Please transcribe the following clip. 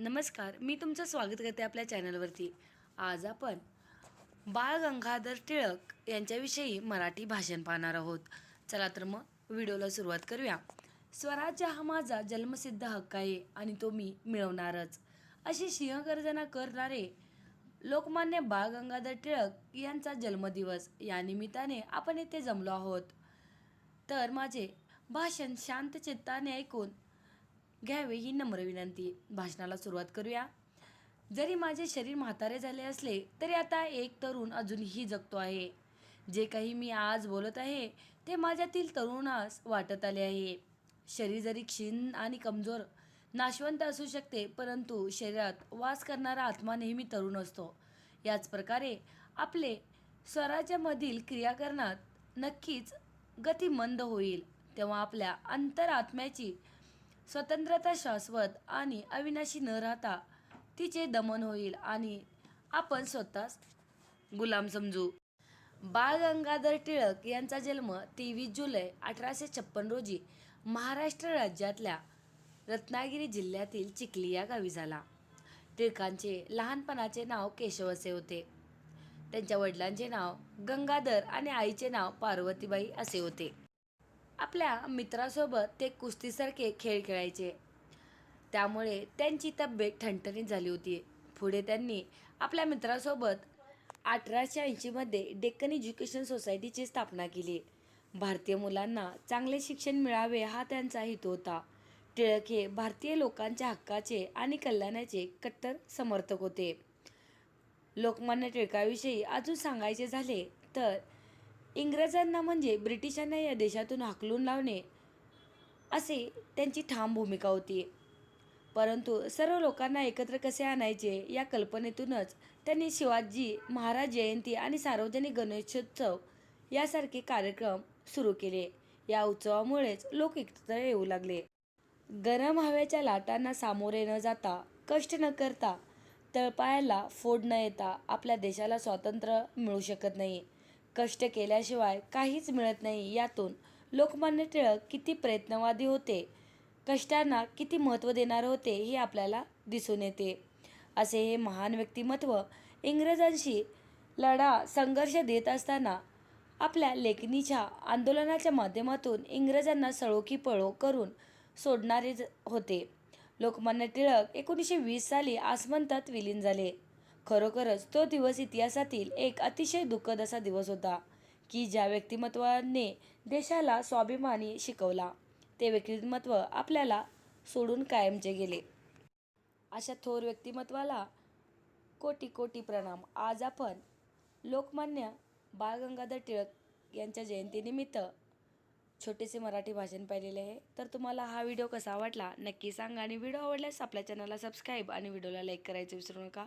नमस्कार मी तुमचं स्वागत करते आपल्या चॅनलवरती. आज आपण बाळ गंगाधर टिळक यांच्याविषयी मराठी भाषण पाहणार आहोत. चला तर मग व्हिडिओला सुरुवात करूया. स्वराज्य हा माझा जन्मसिद्ध हक्क आहे आणि तो मी मिळवणारच. अशी सिंहगर्जना करणारे लोकमान्य बाळ गंगाधर टिळक यांचा जन्मदिवस या निमित्ताने आपण येथे जमलो आहोत. तर माझे भाषण शांत चित्ताने ऐकून घ्यावे ही नम्र विनंती. भाषणाला सुरुवात करूया. जरी माझे शरीर म्हातारे झाले असले तरी आता एक तरुण अजूनही जगतो आहे. जे काही मी आज बोलत आहे ते माझ्यातील तरुणास वाटत आले आहे. शरीर जरी क्षीण आणि कमजोर नाशवंत असू शकते परंतु शरीरात वास करणारा आत्मा नेहमी तरुण असतो. याच प्रकारे आपले स्वराज्यामधील क्रियाकरणात नक्कीच गती मंद होईल. तेव्हा आपल्या अंतरात्म्याची स्वतंत्रता शाश्वत आणि अविनाशी न राहता तिचे दमन होईल आणि आपण स्वतःच गुलाम समजू. बाळ गंगाधर टिळक यांचा जन्म तेवीस जुलै अठराशे छप्पन रोजी महाराष्ट्र राज्यातल्या रत्नागिरी जिल्ह्यातील चिखली या गावी झाला. टिळकांचे लहानपणाचे नाव केशव असे होते. त्यांच्या वडिलांचे नाव गंगाधर आणि आईचे नाव पार्वतीबाई असे होते. आपल्या मित्रासोबत ते कुस्तीसारखे खेळ खेळायचे. त्यामुळे त्यांची तब्येत ठणठणीत झाली होती. पुढे त्यांनी आपल्या मित्रासोबत अठराशे ऐंशीमध्ये डेक्कन एज्युकेशन सोसायटीची स्थापना केली. भारतीय मुलांना चांगले शिक्षण मिळावे हा त्यांचा हेतू होता. टिळक हे भारतीय लोकांच्या हक्काचे आणि कल्याणाचे कट्टर समर्थक होते. लोकमान्य टिळकाविषयी अजून सांगायचे झाले तर इंग्रजांना म्हणजे ब्रिटिशांना या देशातून हाकलून लावणे असे त्यांची ठाम भूमिका होती. परंतु सर्व लोकांना एकत्र कसे आणायचे या कल्पनेतूनच त्यांनी शिवाजी महाराज जयंती आणि सार्वजनिक गणेशोत्सव यासारखे कार्यक्रम सुरू केले. या उत्सवामुळेच लोक एकत्र येऊ लागले. गरम हवेच्या लाटांना सामोरे न जाता कष्ट न करता तळपायाला फोड न येता आपल्या देशाला स्वातंत्र्य मिळू शकत नाही. कष्ट केल्याशिवाय काहीच मिळत नाही. यातून लोकमान्य टिळक किती प्रयत्नवादी होते कष्टांना किती महत्त्व देणारे होते हे आपल्याला दिसून येते. असे हे महान व्यक्तिमत्व इंग्रजांशी लढा संघर्ष देत असताना आपल्या लेखणीच्या आंदोलनाच्या माध्यमातून इंग्रजांना सळोखी पळो करून सोडणारे ज- होते. लोकमान्य टिळक एकोणीसशे वीस साली आसमंतात विलीन झाले. खरोखरच तो दिवस इतिहासातील एक अतिशय दुःखद असा दिवस होता की ज्या व्यक्तिमत्वाने देशाला स्वाभिमानी शिकवला ते व्यक्तिमत्व आपल्याला सोडून कायमचे गेले. अशा थोर व्यक्तिमत्वाला कोटी कोटी प्रणाम. आज आपण लोकमान्य बाळ गंगाधर टिळक यांच्या जयंतीनिमित्त छोटेसे मराठी भाषण पाहिलेले आहे. तर तुम्हाला हा व्हिडिओ कसा वाटला नक्की सांगा आणि व्हिडिओ आवडल्यास आपल्या चॅनलला सबस्क्राईब आणि व्हिडिओला लाईक करायचं विसरू नका.